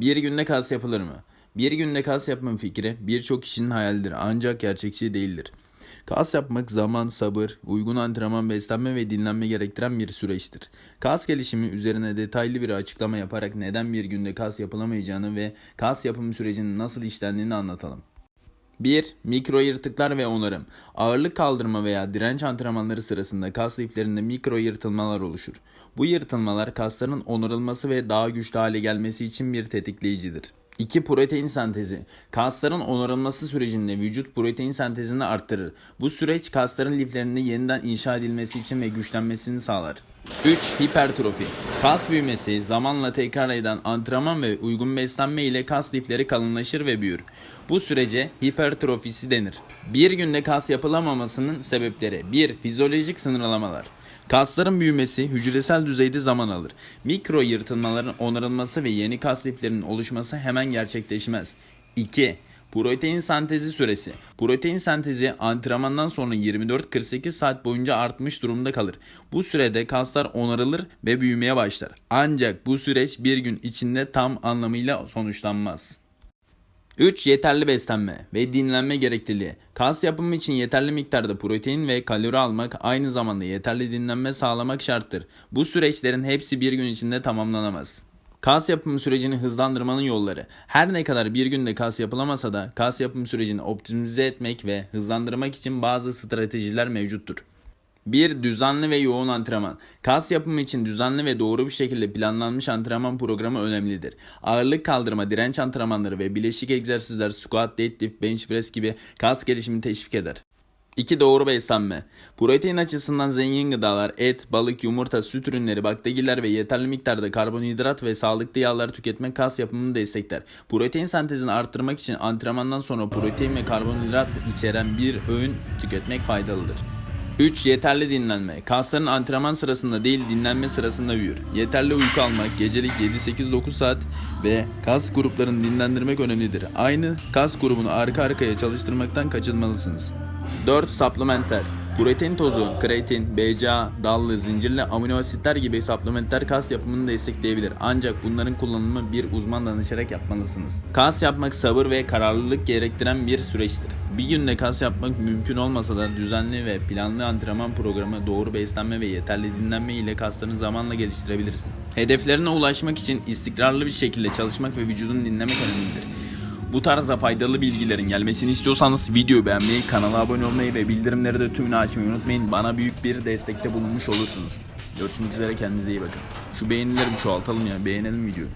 Bir günde kas yapılır mı? Bir günde kas yapma fikri birçok kişinin hayalidir ancak gerçekçi değildir. Kas yapmak zaman, sabır, uygun antrenman, beslenme ve dinlenme gerektiren bir süreçtir. Kas gelişimi üzerine detaylı bir açıklama yaparak neden bir günde kas yapılamayacağını ve kas yapımı sürecinin nasıl işlendiğini anlatalım. 1. Mikro yırtıklar ve onarım. Ağırlık kaldırma veya direnç antrenmanları sırasında kas liflerinde mikro yırtılmalar oluşur. Bu yırtılmalar kasların onarılması ve daha güçlü hale gelmesi için bir tetikleyicidir. 2. Protein sentezi. Kasların onarılması sürecinde vücut protein sentezini arttırır. Bu süreç kasların liflerinde yeniden inşa edilmesi için ve güçlenmesini sağlar. 3. Hipertrofi. Kas büyümesi zamanla tekrar eden antrenman ve uygun beslenme ile kas lifleri kalınlaşır ve büyür. Bu sürece hipertrofisi denir. Bir günde kas yapılamamasının sebepleri 1. Fizyolojik sınırlamalar. Kasların büyümesi hücresel düzeyde zaman alır. Mikro yırtılmaların onarılması ve yeni kas liflerinin oluşması hemen gerçekleşmez. 2. Protein sentezi süresi. Protein sentezi antrenmandan sonra 24-48 saat boyunca artmış durumda kalır. Bu sürede kaslar onarılır ve büyümeye başlar. Ancak bu süreç bir gün içinde tam anlamıyla sonuçlanmaz. 3. Yeterli beslenme ve dinlenme gerekliliği. Kas yapımı için yeterli miktarda protein ve kalori almak aynı zamanda yeterli dinlenme sağlamak şarttır. Bu süreçlerin hepsi bir gün içinde tamamlanamaz. Kas yapımı sürecini hızlandırmanın yolları. Her ne kadar bir günde kas yapılamasa da kas yapım sürecini optimize etmek ve hızlandırmak için bazı stratejiler mevcuttur. 1. Düzenli ve yoğun antrenman. Kas yapımı için düzenli ve doğru bir şekilde planlanmış antrenman programı önemlidir. Ağırlık kaldırma, direnç antrenmanları ve bileşik egzersizler, squat, deadlift, bench press gibi kas gelişimini teşvik eder. 2. Doğru beslenme. Protein açısından zengin gıdalar, et, balık, yumurta, süt ürünleri, baklagiller ve yeterli miktarda karbonhidrat ve sağlıklı yağları tüketmek kas yapımını destekler. Protein sentezini arttırmak için antrenmandan sonra protein ve karbonhidrat içeren bir öğün tüketmek faydalıdır. 3. Yeterli dinlenme. Kasların antrenman sırasında değil dinlenme sırasında büyür. Yeterli uyku almak, gecelik 7-8-9 saat ve kas gruplarını dinlendirmek önemlidir. Aynı kas grubunu arka arkaya çalıştırmaktan kaçınmalısınız. 4. Supplementer. Protein tozu, kreatin, BCA, dallı, zincirli amino asitler gibi supplementler kas yapımını destekleyebilir. Ancak bunların kullanımı bir uzman danışarak yapmalısınız. Kas yapmak sabır ve kararlılık gerektiren bir süreçtir. Bir günde kas yapmak mümkün olmasa da düzenli ve planlı antrenman programı, doğru beslenme ve yeterli dinlenme ile kaslarını zamanla geliştirebilirsin. Hedeflerine ulaşmak için istikrarlı bir şekilde çalışmak ve vücudunu dinlemek önemlidir. Bu tarzda faydalı bilgilerin gelmesini istiyorsanız videoyu beğenmeyi, kanala abone olmayı ve bildirimleri de tümünü açmayı unutmayın. Bana büyük bir destekte bulunmuş olursunuz. Görüşmek üzere kendinize iyi bakın. Şu beğenileri bir çoğaltalım ya beğenelim videoyu.